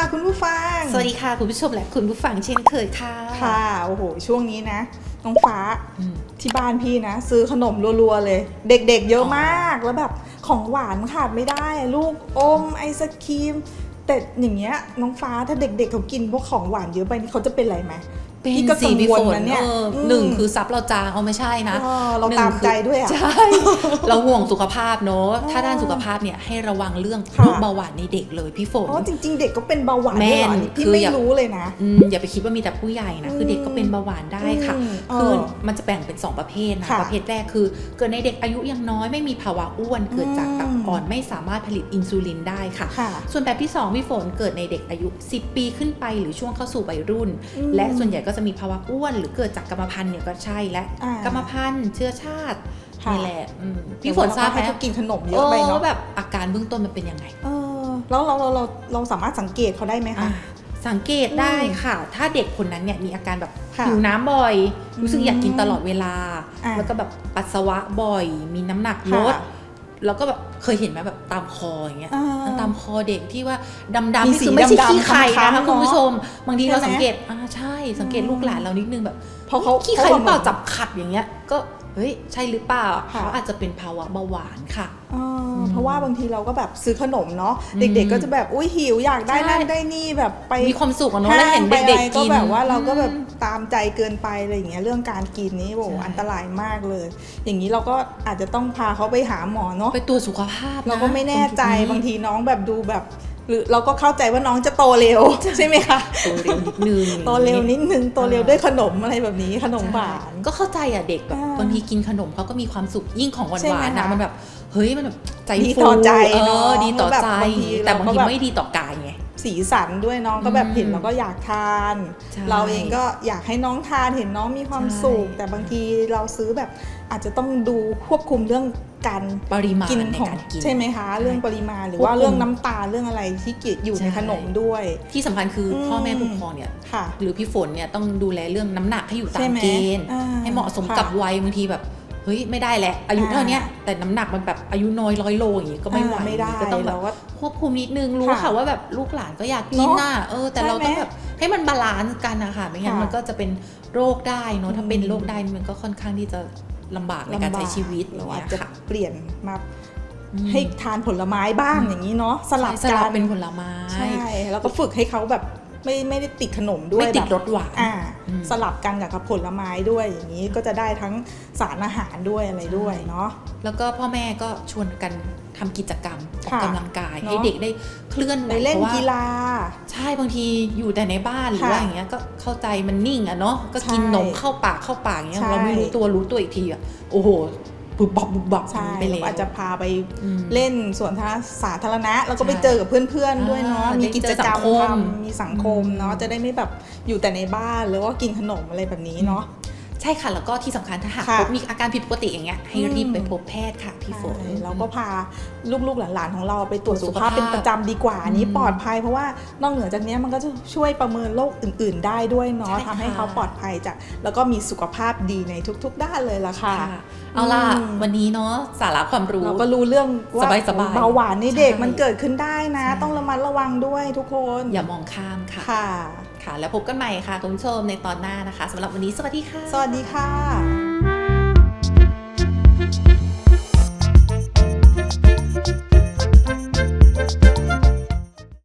ค่ะคุณผู้ฟัง สวัสดีค่ะคุณผู้ชมและคุณผู้ฟังเช่นเคยค่ะ ค่ะโอ้โหช่วงนี้นะน้องฟ้าอืมที่บ้านพี่นะ ซื้อขนมรัวๆเลย เด็กๆเยอะมากแล้วแบบของหวานขาดไม่ได้ ลูกอมไอศครีมแต่อย่างเงี้ยน้องฟ้าถ้าเด็กๆเขากินพวกของหวานเยอะไปนี่เขาจะเป็นอะไรไหม เป็นพี่ก็สีกังพี่วลฝนนะเนี่ยเอออม หนึ่งคือซับเราจางเอาไม่ใช่นะเออเราหนึ่งตามใจด้วยอะ ใช่ เราห่วงสุขภาพเนอะถ้าด้านสุขภาพเนี่ยให้ระวังเรื่องค่ะโรคเบาหวานในเด็กเลยพี่ฝน อ๋อจริง ๆ เด็กก็เป็นเบาหวานด้วยเหรอแม่นนี่พี่คือไม่อย่า รู้เลยนะ อืมอย่าไปคิดว่ามีแต่ผู้ใหญ่นะ คือเด็กก็เป็นเบาหวานได้ค่ะ อืมคือเออมันจะแบ่งเป็น 2 ประเภทนะ ค่ะประเภทแรกคือ เกิดในเด็กอายุยังน้อยไม่มีภาวะอ้วน เกิดจากตับอืมอ่อนไม่สามารถผลิตอินซูลินได้ค่ะ ค่ะส่วนแบบที่2พี่ฝนเกิดในเด็กอายุ 10 ปีขึ้นไปหรือช่วงเข้าสู่วัยรุ่น อืม และส่วนใหญ่ก็จะมีภาวะอ้วนหรือเกิดจากกรรมพันธุ์เนี่ยก็ใช่และอ่ากรรมพันธุ์เชื้อชาติค่ะนี่แหละอืมพี่ฝนทราบไหมให้เขากินขนมเยอะไปเนาะแบบอาการเบื้องต้นมันเป็นยังไงเออแล้วเราเราเราเราสามารถสังเกตเขาได้ไหมคะอะสังเกตได้ค่ะ ถ้าเด็กคนนั้นเนี่ยมีอาการแบบค่ะหิวน้ำบ่อยอืมรู้สึกอยากกินตลอดเวลาอะแล้วก็แบบปัสสาวะบ่อย มีน้ำหนักลดค่ะ แล้วก็แบบเคยเห็นไหมแบบตามคออย่างเงี้ยอ่าตามคอเด็กที่ว่าดำๆมีนี่สีคือไม่ใช่ดำๆขี้ไข่ค้ำๆนะคะเนอะคุณผู้ชม บางทีเราใช่ไหมสังเกตอ่าใช่ สังเกตอืมลูกหลานเรานิดนึงแบบเพราะเขาขี้ไข่หรือเปล่าขจับขัดอย่างเงี้ยก็เฮ้ยใช่หรือเปล่าค่ะเขาอาจจะเป็นภาวะเบาหวานค่ะเออเพราะว่าบางทีเราก็แบบซื้อขนมเนาะอืมเด็กๆก็จะแบบอุ้ยหิวอยากได้ใช่นั่นได้นี่แบบไปมีความสุขอะเนาะแล้วเห็นไปเด็กอะไรๆกินแบบว่าเราก็แบบอืมตามใจเกินไปอะไรอย่างเงี้ยเรื่องการกินนี่โอ้โหใช่อันตรายมากเลย อย่างนี้เราก็อาจจะต้องพาเขาไปหาหมอเนาะไปตรวจสุขภาพนะเราก็ไม่แน่ใจตรงจุดนี้บางทีน้องแบบดูแบบ หรือเราก็เข้าใจว่าน้องจะโตเร็ว ใช่ไหมคะโตเร็วนิดนึงโตเร็วนิดนึงโตเร็วด้วยขนมอะไรแบบนี้ขนมหวานก็เข้าใจอะเด็กแบบอ่าบางทีกินขนมเขาก็มีความสุขยิ่งของหวานใช่หไหมวานนะคะมันแบบเฮ้ยมันแบบใจดีฟูต่อใจเอเนอะอดีต่อแล้วแบบใจบางทีแต่เราบางก็ทีแบบไม่ดีต่อกายไง สีสันด้วยน้องก็แบบอืมเห็นเราก็อยากทานใช่เราเองก็อยากให้น้องทานเห็นน้องมีความใช่สุขแต่บางทีเราซื้อแบบอาจจะต้องดูควบคุมเรื่องการปริมาณกินในของการกินใช่ไหมคะ เรื่องปริมาณหรือควบคุมว่าเรื่องน้ำตาลเรื่องอะไรที่เกี่ยวอยู่ในใช่ขนมด้วย ที่สำคัญคืออมพ่อแม่ผู้ปกครองเนี่ยค่ะหรือพี่ฝนเนี่ยต้องดูแลเรื่องน้ำหนักให้อยู่ตาใช่มไหมเกณฑ์อ่าให้เหมาะสมค่ะกับวัยบางทีแบบ เฮ้ยไม่ได้แหละอายุอ่าเท่าเนี้ยแต่น้ำหนักมันแบบอายุน้อยร้อยโลอย่างงี้ก็ไม่ไหวอ่าไม่ได้ก็ต้องแบบเราก็ควบคุมนิดนึงรู้ค่ะค่ะว่าแบบลูกหลานก็อยากกินเนอะน่ะเออ แต่ใช่เราไหมต้องแบบให้มันบาลานซ์กันนะคะไม่งั้นค่ะมันก็จะเป็นโรคได้เนอะถ้าเป็นอืมโรคได้มันก็ค่อนข้างที่จะลำบากในการใช้ชีวิตเราอย่างอาเงี้จยจะค่ะเปลี่ยนมาอืมให้ทานผลไม้บ้างอย่างนี้เนาะสลับใช่สกัลับนเป็นผลไม้ใช่แล้วก็ฝึกให้เขาแบบ ไม่ไม่ได้ติดขนมด้วยไม่ติดแบบรสหวานอ่าอืมสลับกันกับผลไม้ด้วยอย่างนี้ก็จะได้ทั้งสารอาหารด้วยอะไรด้วยเนาะแล้วก็พ่อแม่ก็ชวนกันทำกิจกรรมออกค่ะกำลังกายเนอะให้เด็กได้เคลื่อนไหไปวเล่นพราะว่ากีฬา ใช่บางทีอยู่แต่ในบ้านหรือค่ะว่าอย่างเงี้ยก็เข้าใจมันนิ่งอะเนาะก็กินใช่นมเข้าปากเข้าปากอย่างเงี้ยใช่เราไม่รู้ตัวรู้ตัวอีกทีอะโอ้โห บุบบับบุบบับใช่ไปแล้เราวอาจจะพาไปอืมเล่นสวนสาธารณะ แล้วก็ไปใช่เจอกับเพื่อนๆด้วยเนาะอ่ามีมีกิจกรรมได้เจอสังคมทำมีสังคมอืมเนาะจะได้ไม่แบบอยู่แต่ในบ้านหรือว่ากินขนมอะไรแบบนี้เนาะ ใช่ค่ะ แล้วก็ที่สำคัญถ้าหากค่ะพบมีอาการผิดปกติอย่างเงี้ยให้อืมรีบไปพบแพทย์ค่ะพี่ฝนใช่เราก็พาลูกๆหลานๆของเราไปตรวจสุขภาพสุขภาพเป็นประจำดีกว่าอันนี้อืมปลอดภัยเพราะว่านอกเหนือจากนี้มันก็จะช่วยประเมินโรคอื่น ๆ ได้ด้วยเนาะใช่ค่ะทำให้เขาปลอดภัยจาก แล้วก็มีสุขภาพดีในทุก ๆ ด้านเลยล่ะค่ะค่ะเอาล่ะอืมวันนี้เนาะสาระความรู้เราก็รู้เรื่องว่าสบายๆเบาหวานในเด็กใช่มันเกิดขึ้นได้นะใช่ต้องระมัดระวังด้วยทุกคน อย่ามองข้ามค่ะค่ะ ค่ะ แล้วพบกันใหม่ค่ะคุณผู้ชมในตอนหน้านะคะสำหรับวันนี้สวัสดีค่ะ สวัสดีค่ะ